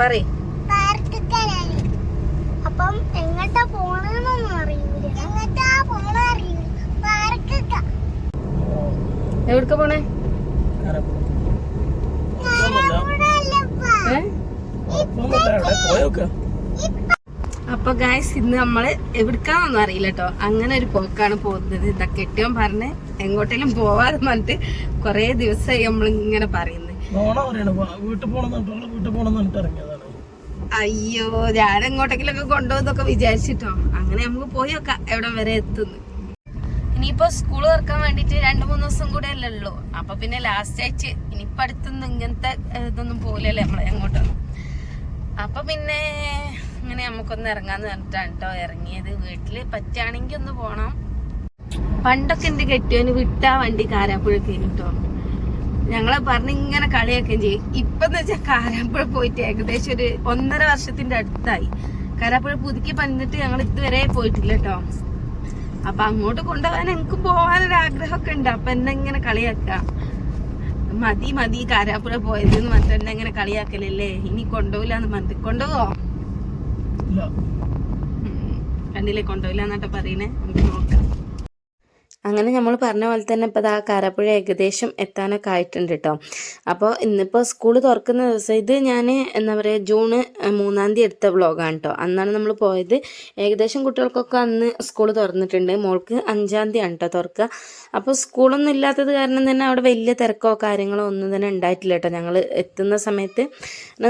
പറയ്. പാർക്കിക്കാനാണ് അപ്പം എങ്ങോട്ടാ പോണെന്നൊന്നും അറിയൂല എങ്ങോട്ടാ പോണ അറിയൂല പാർക്കിക്ക എവിടക്ക പോണേ? അപ്പൊ ഗായ്സ് ഇന്ന് നമ്മൾ എവിടുക്കാന്നൊന്നും അറിയില്ല കേട്ടോ അങ്ങനെ ഒരു പോക്കാണ് പോകുന്നത്. ഇതാ കെട്ടിയോൻ പറഞ്ഞ് എങ്ങോട്ടേലും പോവാതെ പറഞ്ഞിട്ട് കൊറേ ദിവസമായി നമ്മൾ ഇങ്ങനെ പറയുന്നത്. നോണ പറയണ വീട്ടിൽ പോണെന്ന് വീട്ടിൽ പോണെന്ന് ഇറങ്ങിയതാണ്. അയ്യോ ഞാൻ എങ്ങോട്ടെങ്കിലും ഒക്കെ കൊണ്ടുപോകുന്നൊക്കെ വിചാരിച്ചിട്ടോ. അങ്ങനെ നമുക്ക് പോയി നോക്കാം എവിടെ വരെ എത്തുന്നു. ഇനിയിപ്പോ സ്കൂൾ തുറക്കാൻ വേണ്ടിട്ട് രണ്ടു മൂന്ന് ദിവസം കൂടെ അല്ലല്ലോ അപ്പൊ പിന്നെ ലാസ്റ്റ് ആഴ്ച ഇനിയിപ്പൊ അടുത്തൊന്നും ഇങ്ങനത്തെ ഇതൊന്നും പോലല്ലേ നമ്മളെ അങ്ങോട്ടൊന്നും അപ്പൊ പിന്നെ ഇങ്ങനെ നമുക്കൊന്ന് ഇറങ്ങാന്ന് പറഞ്ഞിട്ടാണ് കേട്ടോ ഇറങ്ങിയത്. വീട്ടിൽ പറ്റുകയാണെങ്കിൽ ഒന്ന് പോണം. പണ്ടൊക്കെ എന്റെ കെട്ടിയോന് വിട്ടാ വണ്ടി കാരാപ്പുഴ കേട്ടോ ഞങ്ങളെ പറഞ്ഞ് ഇങ്ങനെ കളിയാക്കുകയും ചെയ്യും. ഇപ്പൊ വെച്ചാൽ കാരാപ്പുഴ പോയിട്ട് ഏകദേശം ഒരു ഒന്നര വർഷത്തിന്റെ അടുത്തായി. കാരാപ്പുഴ പുതുക്കി പണിതിട്ട് ഞങ്ങൾ ഇതുവരെ പോയിട്ടില്ല കേട്ടോ അപ്പൊ അങ്ങോട്ട് കൊണ്ടുപോകാൻ എനിക്ക് പോകാനൊരു ആഗ്രഹമൊക്കെ ഉണ്ട്. അപ്പൊ എന്നെ ഇങ്ങനെ കളിയാക്ക മതി മതി കാരാപ്പുഴ പോയത് എന്ന് പറഞ്ഞിട്ട് എന്നെ ഇങ്ങനെ കളിയാക്കലല്ലേ? ഇനി കൊണ്ടുപോയില്ല മതി പറഞ്ഞിട്ട് കൊണ്ടുപോവോ? കണ്ടില്ലേ കൊണ്ടുപോയില്ല എന്നിട്ട് പറയുന്നേ നമുക്ക് നോക്കാം. അങ്ങനെ നമ്മൾ പറഞ്ഞ പോലെ തന്നെ ഇപ്പോൾ ആ കാരപ്പുഴ ഏകദേശം എത്താനൊക്കെ ആയിട്ടുണ്ട് കേട്ടോ അപ്പോൾ ഇന്നിപ്പോൾ സ്കൂൾ തുറക്കുന്ന ദിവസം ഇത് ഞാൻ എന്താ പറയുക ജൂണ് മൂന്നാം തീയതി എടുത്ത വ്ളോഗാണ് കേട്ടോ അന്നാണ് നമ്മൾ പോയത്. ഏകദേശം കുട്ടികൾക്കൊക്കെ അന്ന് സ്കൂൾ തുറന്നിട്ടുണ്ട്. മോൾക്ക് അഞ്ചാം തീയതി ആണ് കേട്ടോ തുറക്കുക അപ്പോൾ സ്കൂളൊന്നും ഇല്ലാത്തത് കാരണം തന്നെ അവിടെ വലിയ തിരക്കോ കാര്യങ്ങളോ ഒന്നും തന്നെ ഉണ്ടായിട്ടില്ല കേട്ടോ ഞങ്ങൾ എത്തുന്ന സമയത്ത്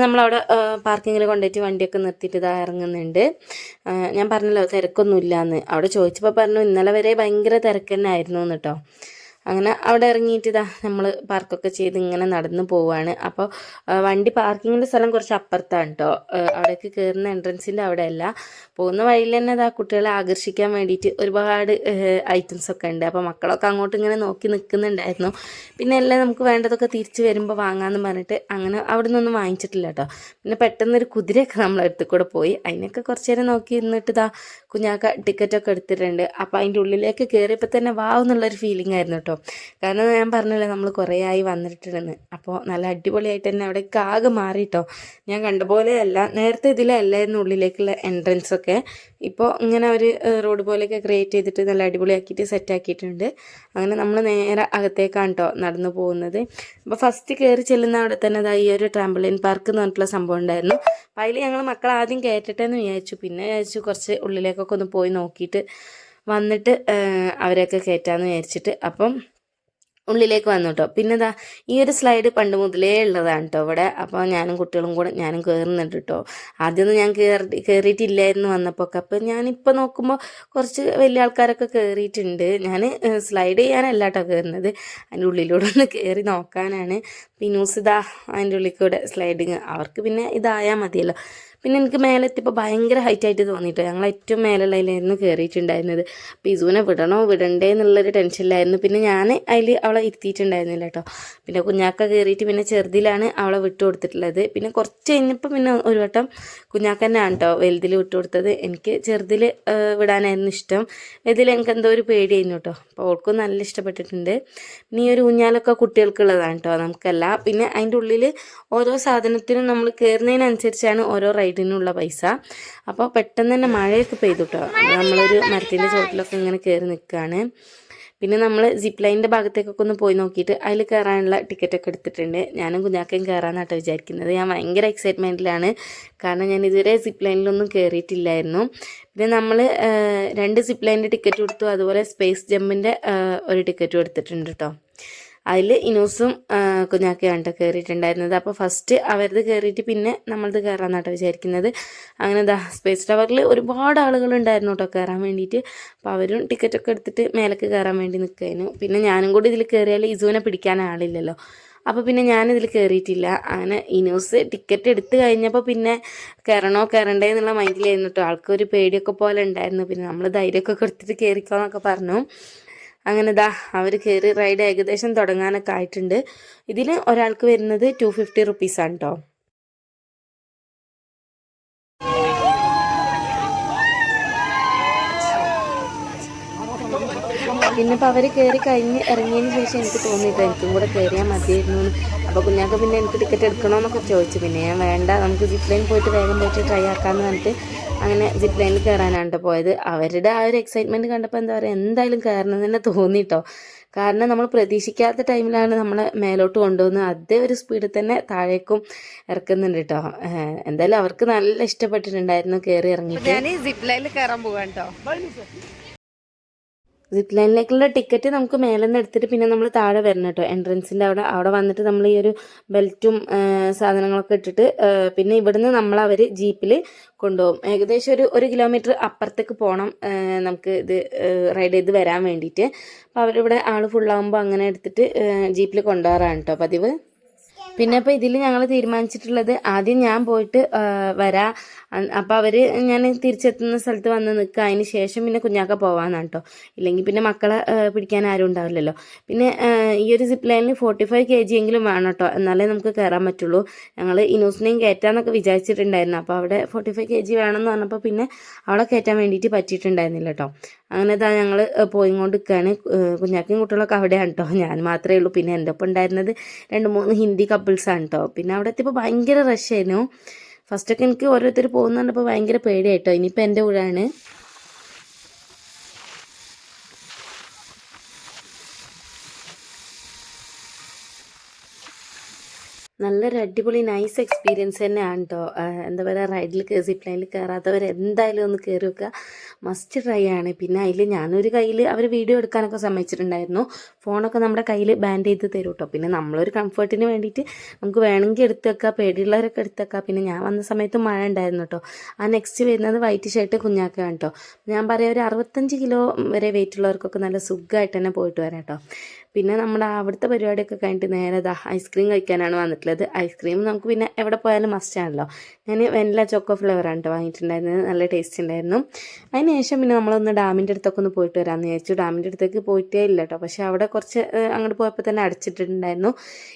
നമ്മളവിടെ പാർക്കിങ്ങിൽ കൊണ്ടുപോയിട്ട് വണ്ടിയൊക്കെ നിർത്തിയിട്ട് ഇതാ ഇറങ്ങുന്നുണ്ട്. ഞാൻ പറഞ്ഞല്ലോ തിരക്കൊന്നും ഇല്ലയെന്ന് അവിടെ ചോദിച്ചപ്പോൾ പറഞ്ഞു ഇന്നലെ വരെ ഭയങ്കര തിരക്ക് തന്നെ ആയിരുന്നു കേട്ടോ. അങ്ങനെ അവിടെ ഇറങ്ങിയിട്ട് ഇതാ നമ്മൾ പാർക്കൊക്കെ ചെയ്ത് ഇങ്ങനെ നടന്നു പോവാണ്. അപ്പോൾ വണ്ടി പാർക്കിങ്ങിന്റെ സ്ഥലം കുറച്ച് അപ്പുറത്താണ് കേട്ടോ അവിടേക്ക് കയറുന്ന എൻട്രൻസിന്റെ അവിടെയല്ല. പോകുന്ന വഴിയിൽ തന്നെ ഇതാ കുട്ടികളെ ആകർഷിക്കാൻ വേണ്ടിയിട്ട് ഒരുപാട് ഐറ്റംസ് ഒക്കെ ഉണ്ട്. അപ്പോൾ മക്കളൊക്കെ അങ്ങോട്ട് ഇങ്ങനെ നോക്കി നിൽക്കുന്നുണ്ടായിരുന്നു പിന്നെ എല്ലാം നമുക്ക് വേണ്ടതൊക്കെ തിരിച്ച് വരുമ്പോൾ വാങ്ങാമെന്ന് പറഞ്ഞിട്ട് അങ്ങനെ അവിടെ നിന്നൊന്നും വാങ്ങിച്ചിട്ടില്ല കേട്ടോ പിന്നെ പെട്ടെന്നൊരു കുതിരയൊക്കെ നമ്മളെടുത്ത് കൂടെ പോയി. അതിനൊക്കെ കുറച്ച് നേരം നോക്കി ഇരുന്നിട്ട് ഇതാ കുഞ്ഞാക്ക ടിക്കറ്റൊക്കെ എടുത്തിട്ടുണ്ട്. അപ്പോൾ അതിന്റെ ഉള്ളിലേക്ക് കയറിയപ്പോൾ തന്നെ വാവ് എന്നുള്ളൊരു ഫീലിംഗ് ആയിരുന്നു കേട്ടോ കാരണം ഞാൻ പറഞ്ഞല്ലോ നമ്മൾ കുറേ ആയി വന്നിട്ടുണ്ടെന്ന് അപ്പോൾ നല്ല അടിപൊളിയായിട്ട് തന്നെ അവിടെ ആകെ മാറി കേട്ടോ ഞാൻ കണ്ട പോലെയല്ല. നേരത്തെ ഇതിലല്ലായിരുന്നു ഉള്ളിലേക്കുള്ള എൻട്രൻസ് ഒക്കെ. ഇപ്പോൾ ഇങ്ങനെ ഒരു റോഡ് പോലെയൊക്കെ ക്രിയേറ്റ് ചെയ്തിട്ട് നല്ല അടിപൊളിയാക്കിയിട്ട് സെറ്റ് ആക്കിയിട്ടുണ്ട്. അങ്ങനെ നമ്മൾ നേരെ അകത്തേക്കാണ് കേട്ടോ നടന്നു പോകുന്നത്. അപ്പോൾ ഫസ്റ്റ് കയറി ചെല്ലുന്ന അവിടെ തന്നെ ദാ ഈ ഒരു ട്രാമ്പിളിൻ പാർക്ക് എന്ന് പറഞ്ഞിട്ടുള്ള സംഭവം ഉണ്ടായിരുന്നു. അപ്പോൾ അതിൽ ഞങ്ങൾ മക്കൾ ആദ്യം കയറ്റട്ടെ എന്ന് വിചാരിച്ചു. പിന്നെ വിചാരിച്ചു കുറച്ച് ഉള്ളിലേക്കൊക്കെ ഒന്ന് പോയി നോക്കിയിട്ട് വന്നിട്ട് അവരെയൊക്കെ കയറ്റാമെന്ന് വിചാരിച്ചിട്ട് അപ്പം ഉള്ളിലേക്ക് വന്നു കേട്ടോ പിന്നെ ഇതാ ഈ ഒരു സ്ലൈഡ് പണ്ട് മുതലേ ഉള്ളതാണ് കേട്ടോ ഇവിടെ. അപ്പോൾ ഞാനും കുട്ടികളും കൂടെ ഞാനും കയറുന്നുണ്ട് കേട്ടോ ആദ്യമൊന്നും ഞാൻ കയറി കയറിയിട്ടില്ലായിരുന്നു വന്നപ്പോൾ ഒക്കെ അപ്പോൾ ഞാനിപ്പോൾ നോക്കുമ്പോൾ കുറച്ച് വലിയ ആൾക്കാരൊക്കെ കയറിയിട്ടുണ്ട് ഞാൻ സ്ലൈഡ് ചെയ്യാനല്ല കേട്ടോ കയറുന്നത് അതിന്റെ ഉള്ളിലൂടെ ഒന്ന് കയറി നോക്കാനാണ്. ന്യൂസ് ഇതാ അതിന്റെ ഉള്ളിൽ കൂടെ സ്ലൈഡിങ്. അവർക്ക് പിന്നെ ഇതായാൽ മതിയല്ലോ. പിന്നെ എനിക്ക് മേലെ എത്തിയപ്പോൾ ഭയങ്കര ഹൈറ്റ് ആയിട്ട് തോന്നിയിട്ട് ഞങ്ങൾ ഏറ്റവും മേലുള്ളതിലായിരുന്നു കയറിയിട്ടുണ്ടായിരുന്നത് അപ്പോൾ ഇസുവിനെ വിടണോ? വിടണ്ടേ എന്നുള്ളൊരു ടെൻഷനിലായിരുന്നു പിന്നെ ഞാൻ അതിൽ അവളെ ഇരുത്തിയിട്ടുണ്ടായിരുന്നില്ല കേട്ടോ പിന്നെ കുഞ്ഞാക്ക കയറിയിട്ട് പിന്നെ ചെറുതിലാണ് അവളെ വിട്ടു കൊടുത്തിട്ടുള്ളത്. പിന്നെ കുറച്ച് കഴിഞ്ഞപ്പോൾ പിന്നെ ഒരു വട്ടം കുഞ്ഞാക്ക തന്നെയാണ് കേട്ടോ വലുതിൽ വിട്ടു കൊടുത്തത്. എനിക്ക് ചെറുതിൽ വിടാനായിരുന്നു ഇഷ്ടം. ഇതിൽ എനിക്ക് എന്തോ ഒരു പേടിയായിരുന്നു കേട്ടോ അപ്പോൾ അവൾക്കും നല്ല ഇഷ്ടപ്പെട്ടിട്ടുണ്ട്. ഈ ഒരു ഊഞ്ഞാലൊക്കെ കുട്ടികൾക്കുള്ളതാണ് കേട്ടോ നമുക്കല്ല. പിന്നെ അതിന്റെ ഉള്ളിൽ ഓരോ സാധനത്തിനും നമ്മൾ കയറുന്നതിനനുസരിച്ചാണ് ഓരോ റൈഡിനുള്ള പൈസ. അപ്പോൾ പെട്ടെന്ന് തന്നെ മഴയൊക്കെ പെയ്തു കേട്ടോ നമ്മളൊരു മരത്തിന്റെ ചോട്ടിലൊക്കെ ഇങ്ങനെ കയറി നിൽക്കുകയാണ് പിന്നെ നമ്മൾ സിപ്പ് ലൈനിന്റെ ഭാഗത്തേക്കൊക്കെ ഒന്ന് പോയി നോക്കിയിട്ട് അതിൽ കയറാനുള്ള ടിക്കറ്റൊക്കെ എടുത്തിട്ടുണ്ട്. ഞാനും കുഞ്ഞാക്കയും കയറാമെന്നാട്ടോ വിചാരിക്കുന്നത്. ഞാൻ ഭയങ്കര എക്സൈറ്റ്മെന്റിലാണ് കാരണം ഞാൻ ഇതുവരെ സിപ്പ് ലൈനിലൊന്നും കയറിയിട്ടില്ലായിരുന്നു പിന്നെ നമ്മൾ രണ്ട് സിപ്പ് ലൈനിന്റെ ടിക്കറ്റ് കൊടുത്തു. അതുപോലെ സ്പേസ് ജമ്പിന്റെ ഒരു ടിക്കറ്റും എടുത്തിട്ടുണ്ട് കേട്ടോ അതിൽ ഇനൂസും കുഞ്ഞാക്കിയാണ് കേട്ടോ കയറിയിട്ടുണ്ടായിരുന്നത് അപ്പോൾ ഫസ്റ്റ് അവരത് കയറിയിട്ട് പിന്നെ നമ്മളത് കയറാമെന്നാട്ടോ വിചാരിക്കുന്നത്. അങ്ങനെ ദാ സ്പേസ് ടവറിൽ ഒരുപാട് ആളുകളുണ്ടായിരുന്നു കേട്ടോ കയറാൻ വേണ്ടിയിട്ട്. അപ്പോൾ അവരും ടിക്കറ്റൊക്കെ എടുത്തിട്ട് മേലേക്ക് കയറാൻ വേണ്ടി നിൽക്കായിരുന്നു പിന്നെ ഞാനും കൂടി ഇതിൽ കയറിയാൽ ഇസുവിനെ പിടിക്കാൻ ആളില്ലല്ലോ. അപ്പോൾ പിന്നെ ഞാനിതിൽ കയറിയിട്ടില്ല അങ്ങനെ ഇനൂസ് ടിക്കറ്റ് എടുത്തു കഴിഞ്ഞപ്പോൾ പിന്നെ കയറണോ കയറണ്ടേ എന്നുള്ള മൈൻഡിലായിരുന്നു കേട്ടോ ആൾക്കൊരു പേടിയൊക്കെ പോലെ ഉണ്ടായിരുന്നു. പിന്നെ നമ്മൾ ധൈര്യമൊക്കെ കൊടുത്തിട്ട് കയറിക്കോന്നൊക്കെ പറഞ്ഞു. അങ്ങനെ ദാ അവർ കയറി റൈഡ് ഏകദേശം തുടങ്ങാനൊക്കെ ആയിട്ടുണ്ട്. ഇതിൽ ഒരാൾക്ക് വരുന്നത് ടു ഫിഫ്റ്റി റുപ്പീസാണ് കേട്ടോ പിന്നെ ഇപ്പോൾ അവർ കയറി കഴിഞ്ഞ് ഇറങ്ങിയതിന് ശേഷം എനിക്ക് തോന്നിയിട്ട് എനിക്കും കൂടെ കയറിയാൽ മതിയായിരുന്നു. അപ്പോൾ കുഞ്ഞാക്ക് പിന്നെ എനിക്ക് ടിക്കറ്റ് എടുക്കണമെന്നൊക്കെ ചോദിച്ചു. പിന്നെ ഞാൻ വേണ്ട നമുക്ക് സിപ്പ് ലൈൻ പോയിട്ട് വേഗം പോയിട്ട് ട്രൈ ആക്കാമെന്ന് പറഞ്ഞിട്ട് അങ്ങനെ സിപ്പ് ലൈനിൽ കയറാനാണ് പോയത്. അവരുടെ ആ ഒരു എക്സൈറ്റ്മെന്റ് കണ്ടപ്പോൾ എന്താ പറയുക എന്തായാലും കയറണം തന്നെ തോന്നിട്ടോ കാരണം നമ്മൾ പ്രതീക്ഷിക്കാത്ത ടൈമിലാണ് നമ്മളെ മേലോട്ട് കൊണ്ടുവന്ന് അതേ ഒരു സ്പീഡിൽ തന്നെ താഴേക്കും ഇറക്കുന്നുണ്ട് കേട്ടോ എന്തായാലും അവർക്ക് നല്ല ഇഷ്ടപ്പെട്ടിട്ടുണ്ടായിരുന്നു കയറി ഇറങ്ങിയിട്ട്. ഞാൻ സിപ്പ് ലൈനിൽ കയറാൻ പോകാൻ കേട്ടോ സിപ്പ് ലൈനിലേക്കുള്ള ടിക്കറ്റ് നമുക്ക് മേലെ നിന്ന് എടുത്തിട്ട് പിന്നെ നമ്മൾ താഴെ വരണം കേട്ടോ. എൻട്രൻസിന്റെ അവിടെ അവിടെ വന്നിട്ട് നമ്മൾ ഈ ഒരു ബെൽറ്റും സാധനങ്ങളൊക്കെ ഇട്ടിട്ട് പിന്നെ ഇവിടുന്ന് നമ്മൾ അവർ ജീപ്പിൽ കൊണ്ടുപോകും. ഏകദേശം ഒരു ഒരു കിലോമീറ്റർ അപ്പുറത്തേക്ക് പോകണം നമുക്ക് ഇത് റൈഡ് ചെയ്ത് വരാൻ വേണ്ടിയിട്ട്. അപ്പോൾ അവരിവിടെ ആൾ ഫുള്ളാകുമ്പോൾ അങ്ങനെ എടുത്തിട്ട് ജീപ്പിൽ കൊണ്ടുപോകാറാണ് കേട്ടോ പതിവ്. പിന്നെ ഇപ്പോൾ ഇതിൽ ഞങ്ങൾ തീരുമാനിച്ചിട്ടുള്ളത് ആദ്യം ഞാൻ പോയിട്ട് വരാം. അപ്പോൾ അവർ ഞാൻ തിരിച്ചെത്തുന്ന സ്ഥലത്ത് വന്ന് നിൽക്കുക അതിന് ശേഷം പിന്നെ കുഞ്ഞാക്ക പോകാമെന്നാണ് കേട്ടോ ഇല്ലെങ്കിൽ പിന്നെ മക്കളെ പിടിക്കാൻ ആരും ഉണ്ടാവില്ലല്ലോ. പിന്നെ ഈ ഒരു സിപ്പ് ലൈനിൽ ഫോർട്ടി ഫൈവ് കെ ജി എങ്കിലും വേണം കേട്ടോ എന്നാലേ നമുക്ക് കയറാൻ പറ്റുള്ളൂ. ഞങ്ങൾ ഇനൂസിനെയും കയറ്റാന്നൊക്കെ വിചാരിച്ചിട്ടുണ്ടായിരുന്നു. അപ്പോൾ അവിടെ ഫോർട്ടി ഫൈവ് കെ ജി വേണമെന്ന് പറഞ്ഞപ്പോൾ പിന്നെ അവിടെ കയറ്റാൻ വേണ്ടിയിട്ട് പറ്റിയിട്ടുണ്ടായിരുന്നില്ല കേട്ടോ അങ്ങനെ ഇതാ ഞങ്ങൾ പോയിക്കൊണ്ട് നിൽക്കുകയാണ് കുഞ്ഞാക്കും കുട്ടികളൊക്കെ അവിടെയാണ് കേട്ടോ ഞാൻ മാത്രമേ ഉള്ളൂ. പിന്നെ എന്റെ ഒപ്പം ഉണ്ടായിരുന്നത് രണ്ട് മൂന്ന് ഹിന്ദി കപ്പിൾസാണ് കേട്ടോ പിന്നെ അവിടെ എത്തിയപ്പോൾ ഭയങ്കര റഷ് ആയിരുന്നു. ഫസ്റ്റൊക്കെ എനിക്ക് ഓരോരുത്തർ പോകുന്നുണ്ടപ്പോൾ ഭയങ്കര പേടിയായിട്ടോ. ഇനിയിപ്പോൾ എന്റെ കൂടെയാണ്. നല്ലൊരു അടിപൊളി നൈസ് എക്സ്പീരിയൻസ് തന്നെയാണ് കേട്ടോ എന്താ പറയുക റൈഡിൽ സിപ്പ് ലൈനിൽ കയറാത്തവർ എന്തായാലും ഒന്ന് കയറി വെക്കുക മസ്റ്റ് ട്രൈ ആണ്. പിന്നെ അതിൽ ഞാനൊരു കയ്യിൽ അവർ വീഡിയോ എടുക്കാനൊക്കെ സമ്മതിച്ചിട്ടുണ്ടായിരുന്നു. ഫോണൊക്കെ നമ്മുടെ കയ്യിൽ ബാൻഡ് ചെയ്ത് തരും കേട്ടോ പിന്നെ നമ്മളൊരു കംഫർട്ടിന് വേണ്ടിയിട്ട് നമുക്ക് വേണമെങ്കിൽ എടുത്ത് വെക്കുക പേടിയുള്ളവരൊക്കെ എടുത്ത് വെക്കുക പിന്നെ ഞാൻ വന്ന സമയത്ത് മഴ ഉണ്ടായിരുന്നു കേട്ടോ ആ നെക്സ്റ്റ് വരുന്നത് വൈറ്റ് ഷർട്ട് കുഞ്ഞാക്കാണ് കേട്ടോ ഞാൻ പറയാം ഒരു അറുപത്തഞ്ച് കിലോ വരെ വെയിറ്റ് ഉള്ളവർക്കൊക്കെ നല്ല സുഖമായിട്ട് തന്നെ പോയിട്ട് വരാം കേട്ടോ പിന്നെ നമ്മുടെ അവിടുത്തെ പരിപാടിയൊക്കെ കഴിഞ്ഞിട്ട് നേരെ ദാ ഐസ്ക്രീം കഴിക്കാനാണ് വന്നിട്ടുള്ളത്. ഐസ്ക്രീം നമുക്ക് പിന്നെ എവിടെ പോയാലും മസ്റ്റാണല്ലോ ഞാൻ വെനില ചോക്കോ ഫ്ലേവറാണ് കേട്ടോ വാങ്ങിയിട്ടുണ്ടായിരുന്നത്. നല്ല ടേസ്റ്റ് ഉണ്ടായിരുന്നു അതിന് ശേഷം പിന്നെ നമ്മളൊന്ന് ഡാമിന്റെ അടുത്തൊക്കെ ഒന്ന് പോയിട്ട് വരാമെന്ന് വിചാരിച്ചു. ഡാമിന്റെ അടുത്തേക്ക് പോയിട്ടേ ഇല്ല കേട്ടോ പക്ഷേ അവിടെ കുറച്ച് അങ്ങോട്ട് പോയപ്പോൾ തന്നെ അടച്ചിട്ടുണ്ടായിരുന്നു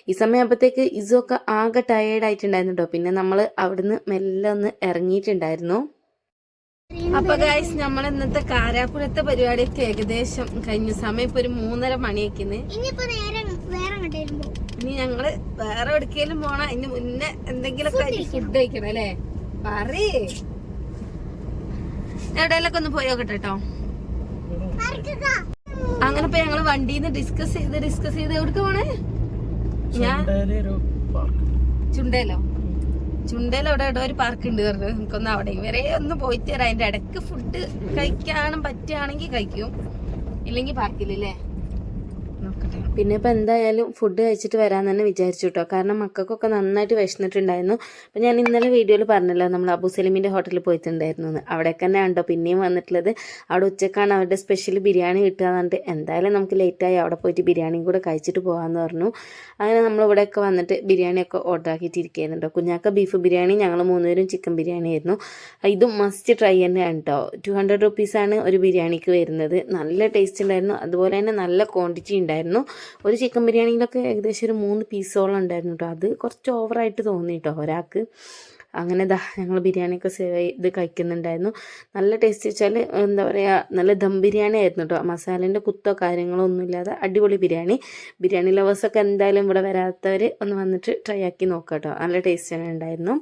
ഈ സമയമാകുമ്പോഴത്തേക്ക് ഇസൊക്കെ ആകെ ടയേർഡ് ആയിട്ടുണ്ടായിരുന്നു കേട്ടോ പിന്നെ നമ്മൾ അവിടുന്ന് മെല്ലെ ഒന്ന് ഇറങ്ങിയിട്ടുണ്ടായിരുന്നു. അപ്പൊ ഗൈസ് നമ്മൾ ഇന്നത്തെ കാരാപ്പുഴത്തെ പരിപാടിയൊക്കെ ഏകദേശം കഴിഞ്ഞ. സമയം ഇപ്പൊ ഒരു മൂന്നര മണിയൊക്കെന്ന്. പോകും ഇനി ഞങ്ങൾ വേറെ എവിടേക്കെങ്കിലും പോണ ഇനി മുന്നേ എന്തെങ്കിലുമൊക്കെ ഫുഡ് കഴിക്കണം അല്ലേ? പറയേ. എവിടെയെങ്കിലൊക്കെ ഒന്ന് പോയി നോക്കട്ടെ കേട്ടോ അങ്ങനെ ഇപ്പൊ ഞങ്ങൾ വണ്ടിന്ന് ഡിസ്കസ് ചെയ്ത് ഡിസ്കസ് ചെയ്ത് എവിടേക്ക് പോണേ? ഞാൻ ചുണ്ടേൽ? ചുണ്ടേലോ അവിടെ ഇവിടെ ഒരു പാർക്ക് ഉണ്ട് പറഞ്ഞു. നമുക്കൊന്ന് അവിടെ വരെ ഒന്ന് പോയിട്ട് തരാം അതിന്റെ ഇടയ്ക്ക് ഫുഡ് കഴിക്കാനും പറ്റുകയാണെങ്കിൽ കഴിക്കും. ഇല്ലെങ്കിൽ പാർക്കില്ലല്ലേ പിന്നെ ഇപ്പം എന്തായാലും ഫുഡ് കഴിച്ചിട്ട് വരാൻ തന്നെ വിചാരിച്ചു കേട്ടോ കാരണം മക്കൾക്കൊക്കെ നന്നായിട്ട് വിശന്നിട്ടുണ്ടായിരുന്നു. അപ്പം ഞാൻ ഇന്നലെ വീഡിയോയിൽ പറഞ്ഞല്ലോ നമ്മൾ അബു സലീമിന്റെ ഹോട്ടലിൽ പോയിട്ടുണ്ടായിരുന്നു എന്ന് അവിടെയൊക്കെ തന്നെ ഉണ്ടോ പിന്നെയും വന്നിട്ടുള്ളത്. അവിടെ ഉച്ചക്കാണ് അവരുടെ സ്പെഷ്യൽ ബിരിയാണി കിട്ടുക എന്തായാലും നമുക്ക് ലേറ്റായി അവിടെ പോയിട്ട് ബിരിയാണിയും കൂടെ കഴിച്ചിട്ട് പോകാമെന്ന് പറഞ്ഞു. അങ്ങനെ നമ്മൾ ഇവിടെയൊക്കെ വന്നിട്ട് ബിരിയാണിയൊക്കെ ഓർഡർ ആക്കിയിട്ടിരിക്കുകയായിരുന്നു കേട്ടോ കുഞ്ഞാക്ക ബീഫ് ബിരിയാണി ഞങ്ങൾ മൂന്നുപേരും ചിക്കൻ ബിരിയാണി ആയിരുന്നു. ഇതും മസ്റ്റ് ട്രൈ തന്നെയാണ് കേട്ടോ ടു ഹൺഡ്രഡ് റുപ്പീസാണ് ഒരു ബിരിയാണിക്ക് വരുന്നത്. നല്ല ടേസ്റ്റ് ഉണ്ടായിരുന്നു. അതുപോലെ തന്നെ നല്ല ക്വാണ്ടിറ്റി ഉണ്ടായിരുന്നു. ഒരു ചിക്കൻ ബിരിയാണിയിലൊക്കെ ഏകദേശം ഒരു മൂന്ന് പീസോളം ഉണ്ടായിരുന്നു കേട്ടോ അത് കുറച്ച് ഓവറായിട്ട് തോന്നി കേട്ടോ ഒരാൾക്ക്. അങ്ങനെ ദാ ഞങ്ങൾ ബിരിയാണിയൊക്കെ സേവ് ചെയ്ത് കഴിക്കുന്നുണ്ടായിരുന്നു. നല്ല ടേസ്റ്റ് വെച്ചാൽ എന്താ പറയുക നല്ല ദം ബിരിയാണി ആയിരുന്നു കേട്ടോ മസാലേന്റെ കുത്തോ കാര്യങ്ങളോ ഒന്നുമില്ലാതെ അടിപൊളി ബിരിയാണി. ബിരിയാണി ലവേഴ്സൊക്കെ എന്തായാലും ഇവിടെ വരാത്തവർ ഒന്ന് വന്നിട്ട് ട്രൈ ആക്കി നോക്കാം കേട്ടോ നല്ല ടേസ്റ്റ് തന്നെ ഉണ്ടായിരുന്നു.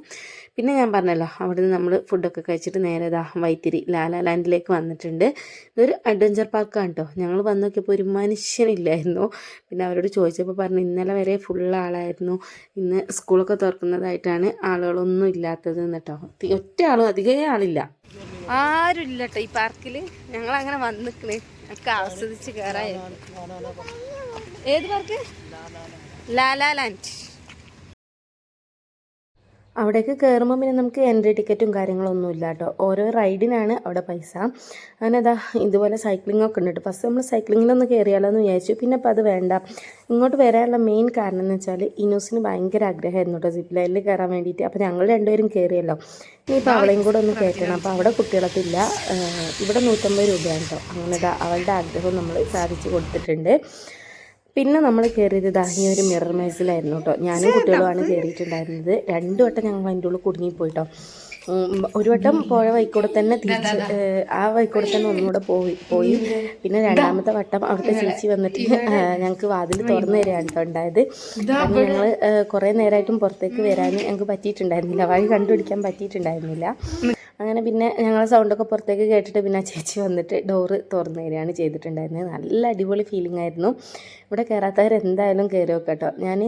പിന്നെ ഞാൻ പറഞ്ഞല്ലോ അവിടെ അവിടുന്ന് നമ്മൾ ഫുഡൊക്കെ കഴിച്ചിട്ട് നേരെ ദാ വൈത്തിരി ലാലാ ലാൻഡിലേക്ക് വന്നിട്ടുണ്ട്. ഇതൊരു അഡ്വഞ്ചർ പാർക്കാണ് കേട്ടോ ഞങ്ങൾ വന്ന് നോക്കിയപ്പോൾ ഒരു മനുഷ്യനില്ലായിരുന്നു പിന്നെ അവരോട് ചോദിച്ചപ്പോൾ പറഞ്ഞു ഇന്നലെ വരെ ഫുൾ ആളായിരുന്നു. ഇന്ന് സ്കൂളൊക്കെ തുറക്കുന്നതായിട്ടാണ് ആളുകളൊന്നും ഇല്ലാത്തത് എന്നിട്ടോ ഒറ്റ ആളും അധികേ ആളില്ല. ആരും ഇല്ല കേട്ടോ ഈ പാർക്കിൽ ഞങ്ങൾ അങ്ങനെ വന്നിക്കണേ. ഒക്കെ ആസ്വദിച്ച് കയറായ ഏത് പാർക്ക്? ലാലാ ലാൻഡ്. അവിടേക്ക് കയറുമ്പോൾ പിന്നെ നമുക്ക് എൻട്രി ടിക്കറ്റും കാര്യങ്ങളൊന്നും ഇല്ല കേട്ടോ ഓരോ റൈഡിനാണ് അവിടെ പൈസ. അങ്ങനെ അതാ ഇതുപോലെ സൈക്ലിംഗ് ഒക്കെ ഉണ്ട് ഫസ്റ്റ് നമ്മൾ സൈക്ലിങ്ങിലൊന്ന് കയറിയാലോ എന്ന് വിചാരിച്ചു. പിന്നെ അപ്പോൾ അത് വേണ്ട. ഇങ്ങോട്ട് വരാനുള്ള മെയിൻ കാരണം എന്ന് വെച്ചാൽ ഇനൂസിന് ഭയങ്കര ആഗ്രഹമായിരുന്നു കേട്ടോ സിപ്പ് ലൈനിൽ കയറാൻ വേണ്ടിയിട്ട് അപ്പോൾ ഞങ്ങൾ രണ്ടുപേരും കയറിയല്ലോ ഇപ്പോൾ അവളെയും കൂടെ ഒന്ന് കയറ്റണം അപ്പോൾ അവിടെ കുട്ടികളത്തില്ല ഇവിടെ നൂറ്റമ്പത് രൂപയാണ് കേട്ടോ അങ്ങനെ ദാ അവളുടെ ആഗ്രഹം നമ്മൾ സാധിച്ചു കൊടുത്തിട്ടുണ്ട്. പിന്നെ നമ്മൾ കയറിയത് ഇതാ ഈ ഒരു മിറർ മേസിലായിരുന്നു കേട്ടോ ഞാനും കുട്ടികളുമാണ് കയറിയിട്ടുണ്ടായിരുന്നത് രണ്ടു വട്ടം ഞങ്ങൾ അതിന്റെ ഉള്ളിൽ കുടുങ്ങിപ്പോയിട്ടോ. ഒരു വട്ടം പോയ വൈക്കൂടെ തന്നെ തിരിച്ച് ആ വൈക്കൂടെ തന്നെ ഒന്നുകൂടെ പോയി പോയി. പിന്നെ രണ്ടാമത്തെ വട്ടം അവിടുത്തെ ചേച്ചി വന്നിട്ട് ഞങ്ങൾക്ക് വാതിൽ തുറന്നു തരികയാണ് ഉണ്ടായത്. കാരണം ഞങ്ങൾ കുറേ നേരമായിട്ടും പുറത്തേക്ക് വരാൻ ഞങ്ങൾക്ക് പറ്റിയിട്ടുണ്ടായിരുന്നില്ല. വഴി കണ്ടുപിടിക്കാൻ പറ്റിയിട്ടുണ്ടായിരുന്നില്ല. അങ്ങനെ പിന്നെ ഞങ്ങളെ സൗണ്ടൊക്കെ പുറത്തേക്ക് കേട്ടിട്ട് പിന്നെ ചേച്ചി വന്നിട്ട് ഡോറ് തുറന്നു തരികയാണ് ചെയ്തിട്ടുണ്ടായിരുന്നത്. നല്ല അടിപൊളി ഫീലിംഗ് ആയിരുന്നു. ഇവിടെ കയറാത്തവർ എന്തായാലും കയറി കേട്ടോ. ഞാൻ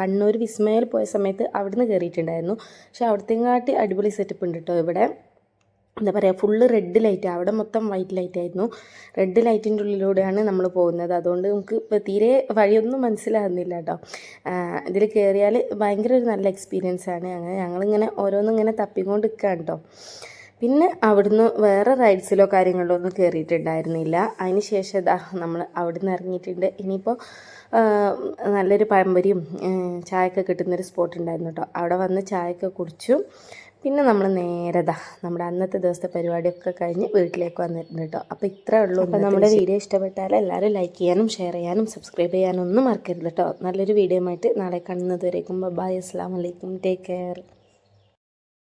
കണ്ണൂർ വിസ്മയിൽ പോയ സമയത്ത് അവിടുന്ന് കയറിയിട്ടുണ്ടായിരുന്നു പക്ഷെ അവിടത്തെങ്ങാട്ടി അടിപൊളി സെറ്റപ്പ് ഉണ്ട് കേട്ടോ ഇവിടെ. എന്താ പറയുക ഫുള്ള് റെഡ് ലൈറ്റ് അവിടെ മൊത്തം വൈറ്റ് ലൈറ്റ് ആയിരുന്നു. റെഡ് ലൈറ്റിന്റെ ഉള്ളിലൂടെയാണ് നമ്മൾ പോകുന്നത്. അതുകൊണ്ട് നമുക്ക് ഇപ്പോൾ തീരെ വഴിയൊന്നും മനസ്സിലാകുന്നില്ല കേട്ടോ. ഇതിൽ കയറിയാൽ ഭയങ്കര ഒരു നല്ല എക്സ്പീരിയൻസ് ആണ്. അങ്ങനെ ഞങ്ങളിങ്ങനെ ഓരോന്നും ഇങ്ങനെ തപ്പിക്കൊണ്ട് നിൽക്കുകയാണ് കേട്ടോ. പിന്നെ അവിടുന്ന് വേറെ റൈഡ്സിലോ കാര്യങ്ങളിലോ ഒന്നും കയറിയിട്ടുണ്ടായിരുന്നില്ല അതിന് ശേഷം ഇതാ നമ്മൾ അവിടുന്ന് ഇറങ്ങിയിട്ടുണ്ട്. ഇനിയിപ്പോൾ നല്ലൊരു പഴംപരിയും ചായയൊക്കെ കിട്ടുന്നൊരു സ്പോട്ട് ഉണ്ടായിരുന്നു കേട്ടോ. അവിടെ വന്ന് ചായയൊക്കെ കുടിച്ചു. പിന്നെ നമ്മൾ നേരെ ദാ നമ്മുടെ അന്നത്തെ ദിവസത്തെ പരിപാടിയൊക്കെ കഴിഞ്ഞ് വീട്ടിലേക്ക് വന്നിട്ടുണ്ട് കേട്ടോ. അപ്പോൾ ഇത്രേ ഉള്ളൂ അപ്പോൾ നമ്മുടെ വീഡിയോ ഇഷ്ടപ്പെട്ടാൽ എല്ലാവരും ലൈക്ക് ചെയ്യാനും ഷെയർ ചെയ്യാനും സബ്സ്ക്രൈബ് ചെയ്യാനും ഒന്നും മറക്കരുത് കേട്ടോ. നല്ലൊരു വീഡിയോ ആയിട്ട് നാളെ കാണുന്നത് വരേക്കും ബൈ അസ്സാം വലൈക്കും ടേക്ക് കെയർ